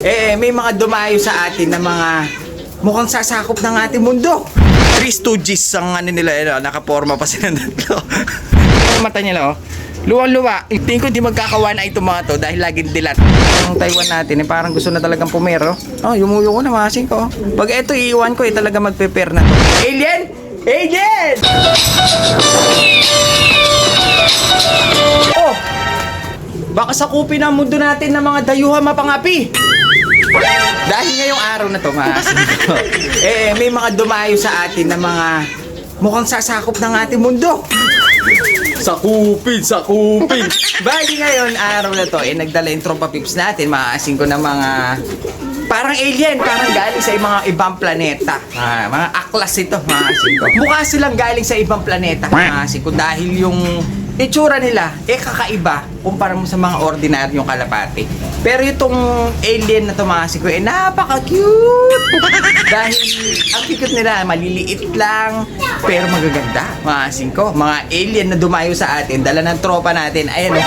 Eh, may mga dumayo sa atin na mga mukhang sasakop ng ating mundo. Three Stooges ang ano nila, ano, nakaporma pa sila tatlo. Ang mata nila, oh. Luwang-luwa. Tingin ko di magkakawana itong mga to dahil laging dilat. Ang Taiwan natin, eh, parang gusto na talagang pumero. Oh, yumuyo ko na, masing ko. Pag eto iiwan ko, eh, talaga magpe-pair na to. Alien! Alien! Oh! Baka sakupin ang mundo natin ng mga dayuhan mapangapi. Dahil ngayong araw na to, mga kasingko, eh, may mga dumayo sa atin na mga mukhang sasakop ng ating mundo. Sakupin, sakupin. Bali ngayon, araw na to, eh, nagdala yung tropa pips natin, mga kasingko, ng mga parang alien, parang galing sa mga ibang planeta. Ah, mga aklas ito, mga kasingko. Mukha silang galing sa ibang planeta, mga kasingko, dahil yung itsura nila, eh kakaiba kumpara mo sa mga ordinaryong kalapati. Pero itong alien na tumasik ko, eh napaka-cute! Dahil ang cute nila, maliliit lang, pero magaganda. Mga singko, mga alien na dumayo sa atin, dala ng tropa natin, ayan o.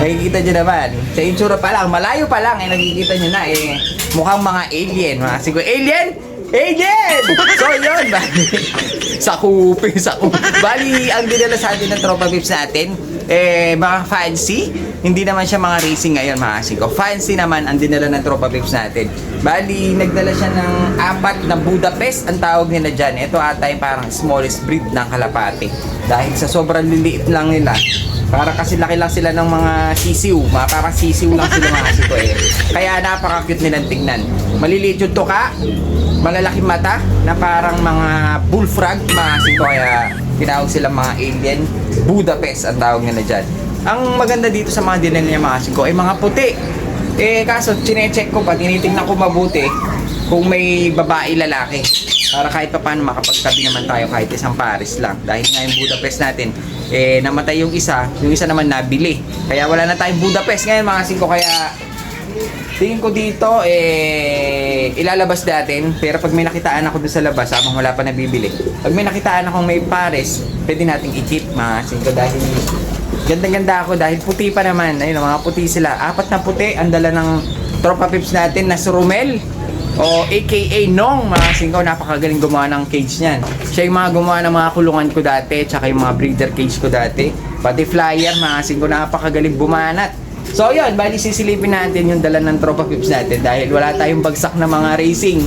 Nakikita nyo naman, sa itsura pa lang, malayo pa lang, eh nakikita nyo na, eh, mukhang mga alien. Mga singko, alien! Alien! So yun, bali. Sakupin, sakupin. Bali, ang dinala sa atin ng tropa pips natin, eh, mga fancy. Hindi naman siya mga racing ngayon, mga singko. Fancy naman ang dinala ng tropa pips natin. Bali, nagdala siya ng apat na Budapest, ang tawag nila dyan. Ito ata yung parang smallest breed ng kalapate. Dahil sa sobrang liliit lang nila, para kasi laki lang sila ng mga sisiw. Mga parang sisiw lang sila mga siko eh. Kaya napaka-cute nilang tingnan. Maliliit yung tuka, malalaking mata na parang mga bullfrog, mga siko. Kaya tinawag silang mga alien. Budapest ang tawag nila dyan. Ang maganda dito sa mga dinala niya mga siko ay mga puti. Eh kaso chinecheck ko pa, tinitingnan ko mabuti kung may babae lalaki. Para kahit pa paano makapagtabi naman tayo kahit isang Paris lang. Dahil nga yung Budapest natin, eh namatay yung isa, yung isa naman nabili. Kaya wala na tayong Budapest ngayon mga singko. Kaya tingin ko dito, eh, ilalabas natin. Pero pag may nakitaan ako doon sa labas, habang wala pa nabibili. Pag may nakitaan akong may Paris, pwede nating i-keep mga singko. Dahil ganda-ganda ako dahil puti pa naman. Ayun, mga puti sila. Apat na puti ang dala ng tropa pips natin na si Romel o aka Nong mga singkaw napakagaling gumawa ng cage niyan siya yung mga gumawa ng mga kulungan ko dati tsaka yung mga breeder cage ko dati pati flyer mga singkaw napakagaling bumanat so yun bali sisilipin natin yung dala ng tropa pips natin dahil wala tayong bagsak na mga racing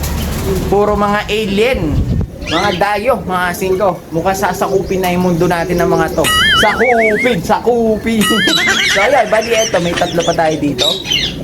puro mga alien mga dayo, mga singko. Mukhang sasakupin na yung mundo natin ng mga to. Sakupin, sakupin. so ayan, bali eto, may tatlo pa tayo dito.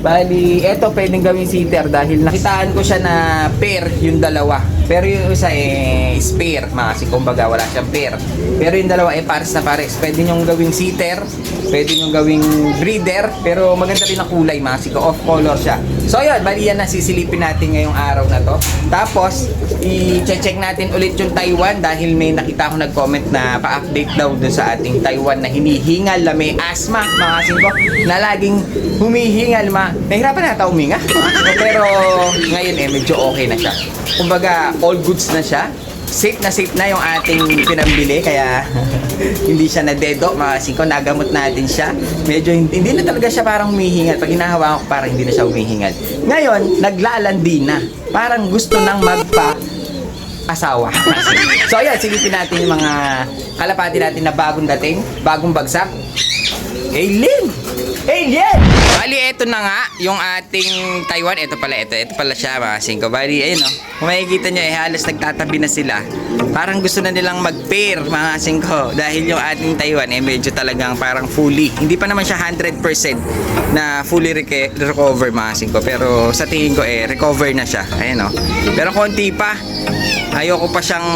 Bali, eto pwedeng gawing sitter dahil nakitaan ko siya na pair yung dalawa. Pero yung isa eh, spare, kasi kumbaga wala siyang pair. Pero yung dalawa eh pares na pares. Pwede nyong gawing sitter, pwede nyong gawing breeder, pero maganda rin ang kulay, kasi off color siya. So ayun, bali yan na sisilipin natin ngayong araw na to. Tapos, i-check natin ulit yung Taiwan dahil may nakita ako nag-comment na pa-update daw dun sa ating Taiwan na hinihingal na may asthma, mga singko, na laging humihingal, ma nahirapan nata uminga. Pero ngayon eh, medyo okay na siya. Kumbaga, all goods na siya. Safe na safe na yung ating pinambili kaya hindi siya nadedo mga singko nagamot natin siya medyo hindi, hindi na talaga siya parang humihingal pag hinahawakan ko parang hindi na siya humihingal ngayon naglalandi na parang gusto nang magpa asawa. so ayan, silipin natin yung mga kalapati natin na bagong dating, bagong bagsak. Alien! Alien! Bali, eto na nga, yung ating Taiwan. Ito pala, ito. Ito pala siya, mga singko. Bali, ayun, oh. Kung makikita nyo, eh, halos nagtatabi na sila. Parang gusto na nilang mag-pair, mga singko. Dahil yung ating Taiwan, eh, medyo talagang parang fully. Hindi pa naman siya 100% na fully rec- recover, mga singko. Pero sa tingin ko, eh, recover na siya. Ayun, oh. Pero konti pa. Ayoko pa siyang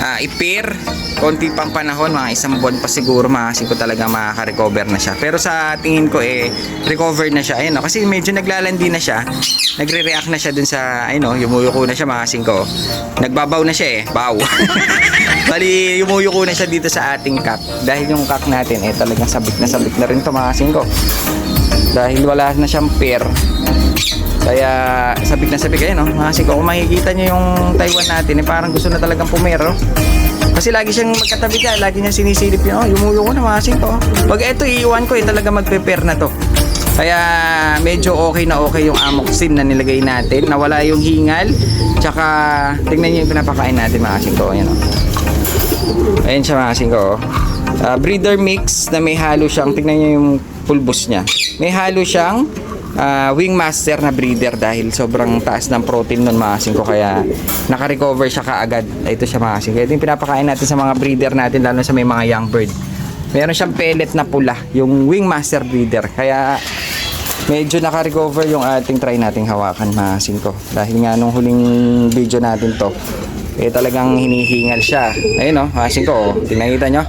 ah, i-pair. Konti pang panahon, mga isang buwan pa siguro maasin ko talaga makaka-recover na siya. Pero sa tingin ko eh, recover na siya. Ayun, no? kasi medyo naglalandi na siya. Nagre-react na siya dun sa, ayun, no? yumuyuko na siya maasin ko. Nagbabaw na siya eh, baw. Bali, yumuyuko na siya dito sa ating cup. Dahil yung cup natin eh, talagang sabik na sabik na rin to maasin ko. Dahil wala na siyang pair. Kaya sabik na sabik ayun no. Mga ko kung makikita niyo yung Taiwan natin, eh, parang gusto na talagang pumero. Kasi lagi siyang magkatabi ka, lagi niya sinisilip yun. Oh, yumuyo ko na mga ko. Pag eto iiwan ko, eh, talaga magpe-pair na to. Kaya medyo okay na okay yung amoxin na nilagay natin. Nawala yung hingal. Tsaka tingnan niyo yung pinapakain natin mga kasing ko. Ayan o. Ayan siya mga kasing ko. oh. Ah, breeder mix na may halo siyang, tingnan niyo yung pulbos niya. May halo siyang ah, wing master na breeder dahil sobrang taas ng protein nun mga kasing ko. Kaya naka-recover siya kaagad. Ito siya kasing ko. Ito yung pinapakain natin sa mga breeder natin lalo sa may mga young bird. Meron siyang pellet na pula, yung wing master breeder. Kaya medyo naka-recover yung ating try nating hawakan mga singko. Dahil nga nung huling video natin to, eh talagang hinihingal siya. Ayun o, mga singko, oh, tinakita nyo?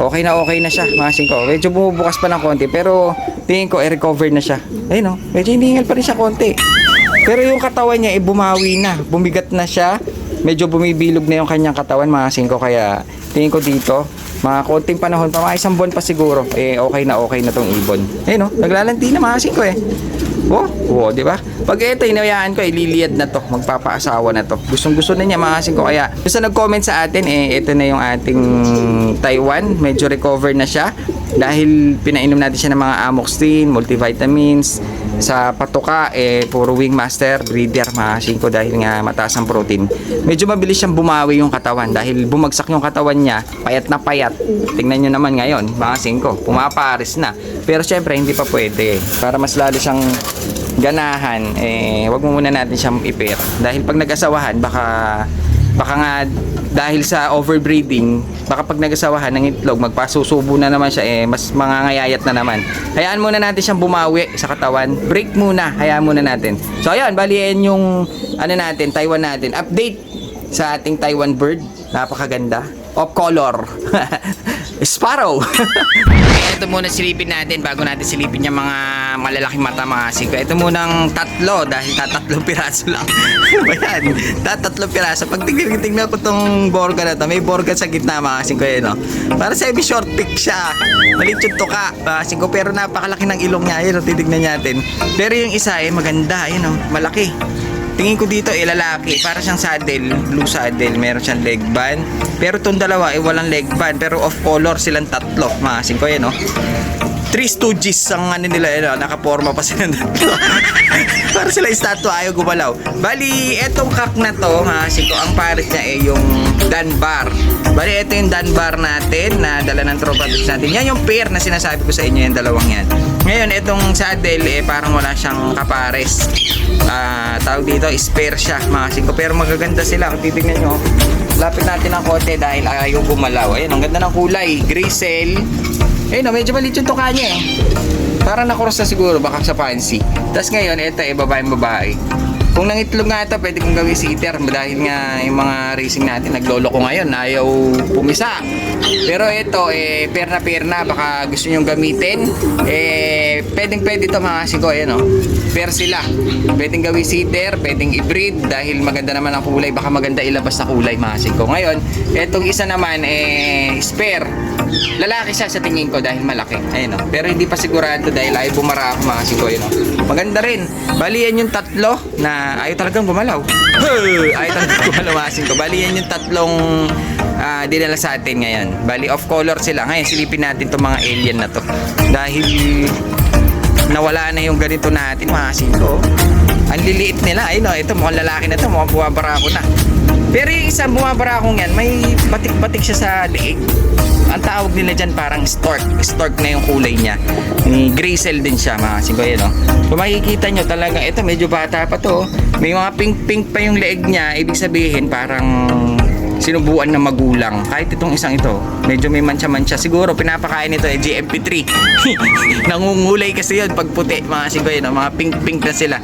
Okay na okay na siya, mga singko. Medyo bumubukas pa ng konti, pero tingin ko, eh, recover na siya. Ayun o, medyo hinihingal pa rin siya konti. Pero yung katawan niya, eh, bumawi na. Bumigat na siya. Medyo bumibilog na yung kanyang katawan, mga singko. Kaya tingin ko dito, mga konting panahon pa, mga isang buwan pa siguro, eh okay na okay na tong ibon. Eh no, naglalanti na mga singko eh. Oh, oh, di ba? Pag ito, inayaan ko, ililiyad na to. Magpapaasawa na to. Gustong gusto na niya mga singko. Kaya, gusto nag-comment sa atin, eh, ito na yung ating Taiwan. Medyo recover na siya. Dahil pinainom natin siya ng mga amoxicillin, multivitamins. Sa patuka, eh, puro wing master, breeder, mga singko. Dahil nga mataas ang protein. Medyo mabilis siyang bumawi yung katawan. Dahil bumagsak yung katawan niya, payat na payat. Tingnan nyo naman ngayon, mga singko. Pumaparis na. Pero syempre, hindi pa pwede. Para mas lalo siyang ganahan, eh, wag mo muna natin siyang i-pair. Dahil pag nag-asawahan, baka, baka nga, dahil sa overbreeding, baka pag nag-asawahan ng itlog, magpasusubo na naman siya, eh, mas mangangayayat na naman. Hayaan muna natin siyang bumawi sa katawan. Break muna, hayaan muna natin. So, ayun, baliin yung, ano natin, Taiwan natin. Update sa ating Taiwan bird. Napakaganda. Of color. Sparrow. Ito muna silipin natin bago natin silipin yung mga malalaking mata mga singko. Ito munang tatlo dahil tatatlong piraso lang. Ano yan? Tatatlong piraso. Pag tingnan ko tong borga na to, may borga sa gitna mga singko yun, no? Para semi short pick siya. Malit yung tuka, mga singko. Pero napakalaki ng ilong niya. Yun, titignan natin. Pero yung isa, eh, maganda. Yun, no? Malaki. Tingin ko dito eh lalaki, para siyang saddle, blue saddle, meron siyang leg band. Pero tong dalawa eh walang leg band, pero off color silang tatlo. Maasin ko yan, no? Three Stooges ang ano nila, eh, no? nakaporma pa sila tatlo. para sila estatwa ayaw gumalaw. Bali, etong kak na to, maasin ko, ang pares niya eh yung Dunbar. Bali, ito yung Dunbar natin na dala ng tropa natin. Yan yung pair na sinasabi ko sa inyo, yung dalawang yan. Ngayon, itong saddle eh parang wala siyang kapares. Ah, tawag dito, spare siya mga singko. Pero magaganda sila. Kung titignan nyo, lapit natin ng kote dahil ayaw gumalaw. Ayun, ang ganda ng kulay. Gray cell. Ayun, oh, medyo maliit yung tuka niya eh. Parang nakross na siguro, baka sa fancy. Tapos ngayon, ito eh, babaeng babae. Kung nangitlog nga ito, pwede kong gawin sitter dahil nga yung mga racing natin naglolo ko ngayon, ayaw pumisa. Pero ito, eh, pair na pair na, baka gusto nyong gamitin. Eh, pwedeng pwede ito mga siko, ayan oh. Pair sila. Pwedeng gawin sitter, pwedeng i-breed dahil maganda naman ang kulay, baka maganda ilabas na kulay mga siko. Ngayon, etong isa naman, eh, spare. Lalaki siya sa tingin ko dahil malaki. Ayun oh. Pero hindi pa sigurado dahil ayaw bumara ako mga siko, yun oh. Maganda rin. Bali yan yung tatlo na ayaw talagang gumalaw. Ayaw talagang gumalaw mga siko. Bali yan yung tatlong ah, dinala sa atin ngayon. Bali off color sila. Ngayon silipin natin itong mga alien na to. Dahil nawala na yung ganito natin mga siko. Ang liliit nila. Ayun oh, ito mukhang lalaki na to. Mukhang bumabara ako na. Pero yung isang bumabara akong yan, may batik-batik siya sa leeg. Ang tawag nila dyan parang stork. Stork na yung kulay niya. Ni gray cell din siya mga singko yan. Oh. Kung makikita nyo talaga, ito medyo bata pa to. May mga pink-pink pa yung leeg niya. Ibig sabihin parang sinubuan ng magulang. Kahit itong isang ito, medyo may mancha-mancha. Siguro pinapakain nito eh, GMP3. Nangungulay kasi yun pag puti, mga singko yun, oh, mga pink-pink na sila.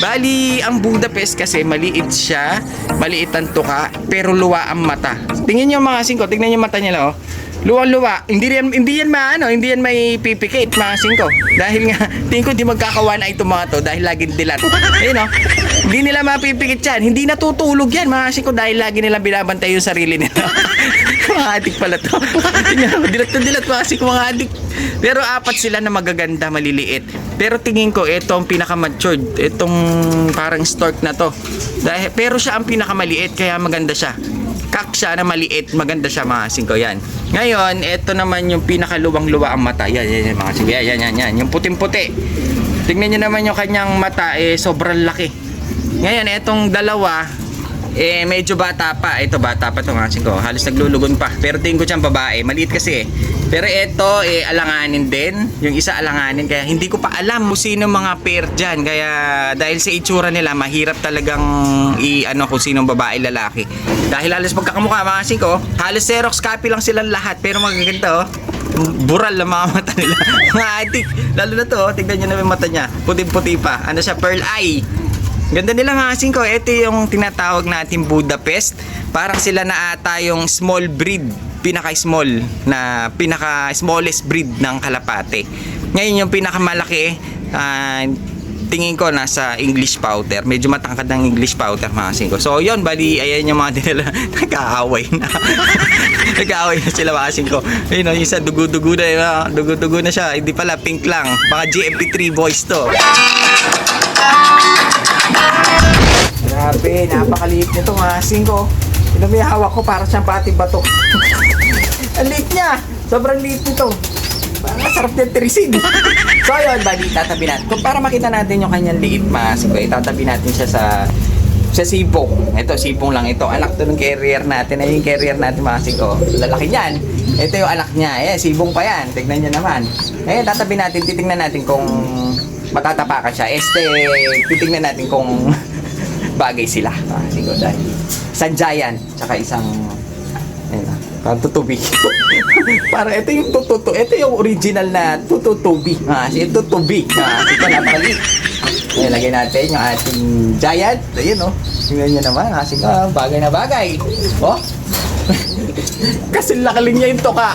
Bali, ang Budapest kasi maliit siya, maliit ang tuka, pero luwa ang mata. Tingnan nyo mga singko, tingnan nyo mata nila oh. Luwa-luwa. Hindi yan, hindi yan maano, hindi yan may pipikit, mga singko. Dahil nga, tingin ko hindi magkakawana itong mga to dahil laging dilat. Ayun oh. Hindi nila mapipikit yan. Hindi natutulog yan, mga singko, dahil lagi nila binabantay yung sarili nila. mga adik pala to. Dilat na dilat mga singko, mga adik. Pero apat sila na magaganda, maliliit. Pero tingin ko, ito ang. Itong parang stork na to. Dahil, pero siya ang pinakamaliit, kaya maganda siya kak siya na maliit, maganda siya mga singko yan. Ngayon, ito naman yung pinakaluwang-luwa ang mata. Yan, yan, yan mga singko. Yan, yan, yan, yan. Yung puting-puti. Tingnan nyo naman yung kanyang mata, eh, sobrang laki. Ngayon, etong dalawa, eh, medyo bata pa. Ito, bata pa itong asin ko. Halos naglulugon pa. Pero tingin ko siyang babae. Maliit kasi eh. Pero ito, eh, alanganin din. Yung isa alanganin. Kaya hindi ko pa alam kung sino mga pair dyan. Kaya dahil sa itsura nila, mahirap talagang i, ano, kung sinong babae, lalaki. Dahil halos magkakamukha mga asin ko. Halos Xerox copy lang silang lahat. Pero magaganda oh. Bural ang mga mata nila. mga adik. Lalo na to, oh. tignan nyo na yung mata niya. Puti-puti pa. Ano siya, pearl eye. Ganda nila mga kasing ko. Ito yung tinatawag natin Budapest. Parang sila na ata yung small breed. Pinaka-small na pinaka-smallest breed ng kalapate. Ngayon yung pinakamalaki, ah, tingin ko nasa English Powder. Medyo matangkad ng English Powder mga kasing ko. So yun, bali, ayan yung mga dinala. Nag-aaway na. Nag-aaway na sila mga kasing ko. Ayun o, yung isa dugo-dugo na. yun, ah. Dugo-dugo na siya. Hindi pala, pink lang. Mga GMP3 boys to. Grabe, napakaliit nito mga singko. Ito may hawak ko para siyang pati bato. Ang liit niya. Sobrang liit nito. Parang sarap din tirisin. so yun, bali, tatabi natin. Kung para makita natin yung kanyang liit singko, itatabi natin siya sa sa sipong. Ito, sipong lang ito. Anak to ng carrier natin. Ay yung carrier natin mga singko. Lalaki niyan. Ito yung anak niya. Eh, sibong pa yan. Tignan niyo naman. Eh, tatabi natin. Titingnan natin kung matatapakan siya. Este, titingnan natin kung bagay sila. Ah, siguro dahil isang giant, tsaka isang ayun na, parang tutubi. parang ito yung tututu, ito yung original na tututubi. Ah, si tutubi. Ah, sige na pali. Ayun, lagay natin yung ating giant. Ayun, oh. Tingnan nyo naman. Ah, sige, ah, bagay na bagay. Oh. Kasi lakaling niya yung toka.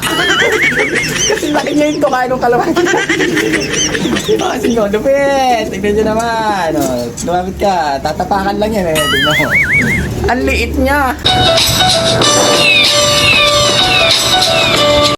Kasi laki niya yung toka nung kalawati. Diba oh, kasi ko, lupit. Tignan niyo naman. Oh, lumapit ka. Tatapakan lang yan eh. Tignan mo. Ang liit niya.